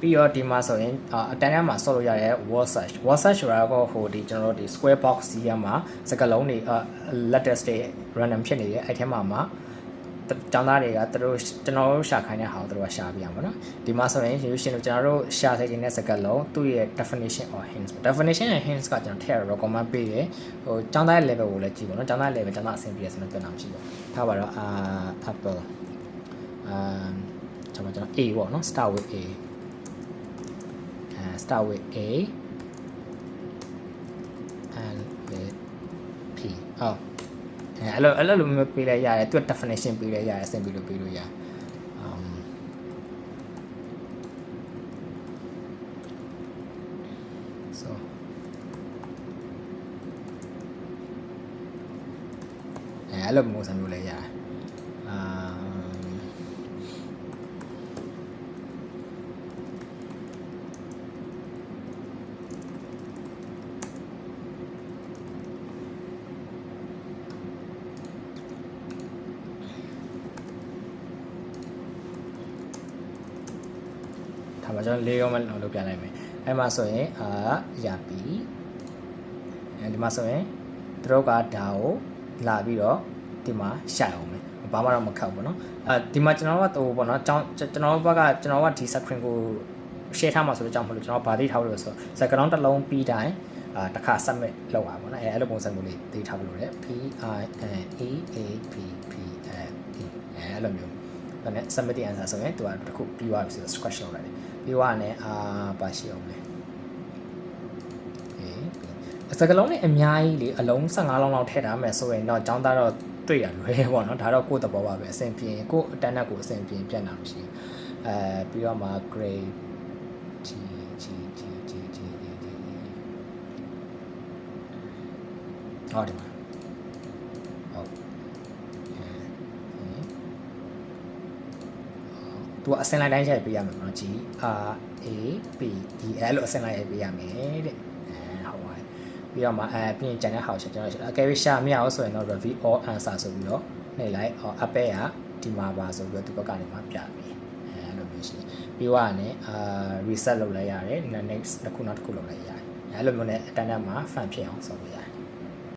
ပြီးတော့ဒီမှာဆိုရင်အတန်းထဲမှာဆော့လို့ရတဲ့ word search word search ဆိုတာကဟိုဒီကျွန်တော်တို့ဒီ square box ကြီးရမှာစကလုံးတွေ letters တွေ random ဖြစ်နေတယ်အဲ့ထဲမှာမှာကျောင်းသားတွေကသူတို့ကျွန်တော်တို့ရှာခိုင်းတဲ့ဟာကိုသူတို့ကရှာပြရမှာနော်ဒီမှာဆိုရင်ရေရှင်တို့ကျွန်တော်တို့ရှာစိတ်တင်တဲ့စကလုံးသူ့ရဲ့ definition or hints definition and hints ကကျွန်တော်ထည့် recommend ပေးတယ်ဟိုကျောင်းသားရဲ့ level ကိုလည်းကြည့်ပါနော်ကျောင်းသား level ကျောင်းသားအဆင့်ပြည့်စင်တော့ပြန်အောင်ကြည့်ပါထားပါတော့အာ apple အာကျွန်တော်ကျွန်တော် A ပေါ့နော် start with A start with A and with P ဟုတ်အဲအဲ့လိုအဲ့လိုမျိုးပေးလိုက်ရတယ်သူက definition ပေးလိုက်ရတယ်အဆင်ပြေလို့ပေးလို့ရတယ် um ဆိုအဲအဲ့လိုမျိုးစံမျိုးလဲရတယ်အာ ဒါမှကျွန်တော်လေးရောမလုံးလုပ်ပြလိုက်မယ်အဲ့မှာဆိုရင်အာရပြီအဲဒီမှာဆိုရင်သူတို့ကဒါကိုလာပြီးတော့ဒီမှာရှာအောင်မယ်ဘာမှတော့မခောက်ဘူးเนาะအဲဒီမှာကျွန်တော်ကဟိုပေါ့เนาะကျွန်ကျွန်တော်ဘက်ကကျွန်တော်ကဒီ screen ကို share ထားမှာဆိုတော့ကြောင့်မလို့ကျွန်တော်ဗာသိထားလို့ဆိုစကလုံးတစ်လုံးပြီးတိုင်းအာတစ်ခါ submit လုပ်ပါပေါ့နော်အဲအဲ့လိုပုံစံမျိုးလေးသိထားလို့ရတယ် P I N E A P P N E အဲအဲ့လိုမျိုး ဒါနဲ့ submit the answer ဆိုရင်သူကတစ်ခုပြီးသွားပြီဆိုတော့ scratch လုပ်လိုက်တယ်ပြီးသွားတယ်အာပါရှိအောင်လေအေးစကလုံးနဲ့အများကြီးလေအလုံး15လုံးလောက်ထည့်ထားမယ်ဆိုရင်တော့ចောင်းသားတော့တွေ့ရလွယ်ပေါ့နော်ဒါတော့ကိုယ့်သဘောပါပဲအဆင်ပြေကိုယ့်အတန်းနဲ့ကိုယ်အဆင်ပြေပြတ်တာမရှိဘူးအဲပြီးတော့မှ grade G G G G G G G ဟုတ်တယ်မဟုတ် သူကအစင်လိုက်တိုင်းရိုက်ပေးရမယ်နော် G R A P E အဲ့လိုအစင်လိုက်ရိုက်ပေးရမယ်တဲ့အဲဟုတ်ပါတယ်ပြီးတော့မှအဲပြင်ကျန်တဲ့ဟာကိုကျွန်တော်အကယ်၍ရှာမရအောင်ဆိုရင်တော့ review all answer ဆိုပြီးတော့နှိပ်လိုက် apple ကဒီမှာပါဆိုပြီးတော့ဒီဘက်ကနေမှပြပြီအဲအဲ့လိုမျိုးရှိတယ်ပြီးတော့ကနေအာ reset လုပ်လိုက်ရတယ် next တစ်ခုနောက်တစ်ခုလုပ်လိုက်ရတယ်အဲ့လိုမျိုးနဲ့အတန်းတန်းမှာ fan ဖြစ်အောင်ဆော်လို့ရတယ်